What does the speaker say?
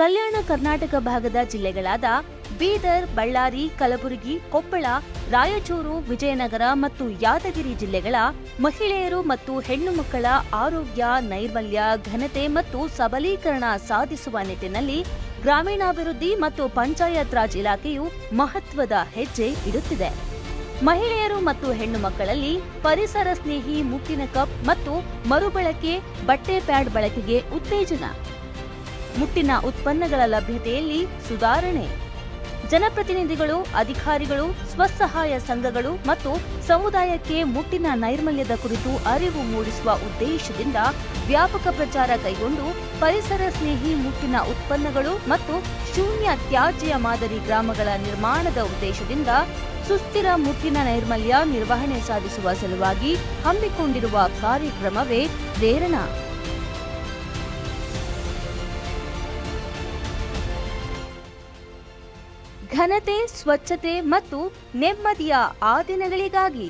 ಕಲ್ಯಾಣ ಕರ್ನಾಟಕ ಭಾಗದ ಜಿಲ್ಲೆಗಳಾದ ಬೀದರ್, ಬಳ್ಳಾರಿ, ಕಲಬುರಗಿ, ಕೊಪ್ಪಳ, ರಾಯಚೂರು, ವಿಜಯನಗರ ಮತ್ತು ಯಾದಗಿರಿ ಜಿಲ್ಲೆಗಳ ಮಹಿಳೆಯರು ಮತ್ತು ಹೆಣ್ಣು ಮಕ್ಕಳ ಆರೋಗ್ಯ, ನೈರ್ಮಲ್ಯ, ಘನತೆ ಮತ್ತು ಸಬಲೀಕರಣ ಸಾಧಿಸುವ ನಿಟ್ಟಿನಲ್ಲಿ ಗ್ರಾಮೀಣಾಭಿವೃದ್ಧಿ ಮತ್ತು ಪಂಚಾಯತ್ ರಾಜ್ ಇಲಾಖೆಯು ಮಹತ್ವದ ಹೆಜ್ಜೆ ಇಡುತ್ತಿದೆ. ಮಹಿಳೆಯರು ಮತ್ತು ಹೆಣ್ಣು ಮಕ್ಕಳಲ್ಲಿ ಪರಿಸರ ಸ್ನೇಹಿ ಮುಟ್ಟಿನ ಕಪ್ ಮತ್ತು ಮರುಬಳಕೆ, ಬಟ್ಟೆ ಪ್ಯಾಡ್ ಬಳಕೆಗೆ ಉತ್ತೇಜನ. ಮುಟ್ಟಿನ ಉತ್ಪನ್ನಗಳ ಲಭ್ಯತೆಯಲ್ಲಿ ಸುಧಾರಣೆ. ಜನಪ್ರತಿನಿಧಿಗಳು, ಅಧಿಕಾರಿಗಳು, ಸ್ವಸಹಾಯ ಸಂಘಗಳು ಮತ್ತು ಸಮುದಾಯಕ್ಕೆ ಮುಟ್ಟಿನ ನೈರ್ಮಲ್ಯದ ಕುರಿತು ಅರಿವು ಮೂಡಿಸುವ ಉದ್ದೇಶದಿಂದ ವ್ಯಾಪಕ ಪ್ರಚಾರ ಕೈಗೊಂಡು ಪರಿಸರ ಸ್ನೇಹಿ ಮುಟ್ಟಿನ ಉತ್ಪನ್ನಗಳು ಮತ್ತು ಶೂನ್ಯ ತ್ಯಾಜ್ಯ ಮಾದರಿ ಗ್ರಾಮಗಳ ನಿರ್ಮಾಣದ ಉದ್ದೇಶದಿಂದ ಸುಸ್ಥಿರ ಮುಟ್ಟಿನ ನೈರ್ಮಲ್ಯ ನಿರ್ವಹಣೆ ಸಾಧಿಸುವ ಸಲುವಾಗಿ ಹಮ್ಮಿಕೊಂಡಿರುವ ಕಾರ್ಯಕ್ರಮವೇ ಪ್ರೇರಣಾ. ಘನತೆ ಸ್ವಚ್ಛತೆ ಮತ್ತು ನೆಮ್ಮದಿಯ ಆ ದಿನಗಳಿಗಾಗಿ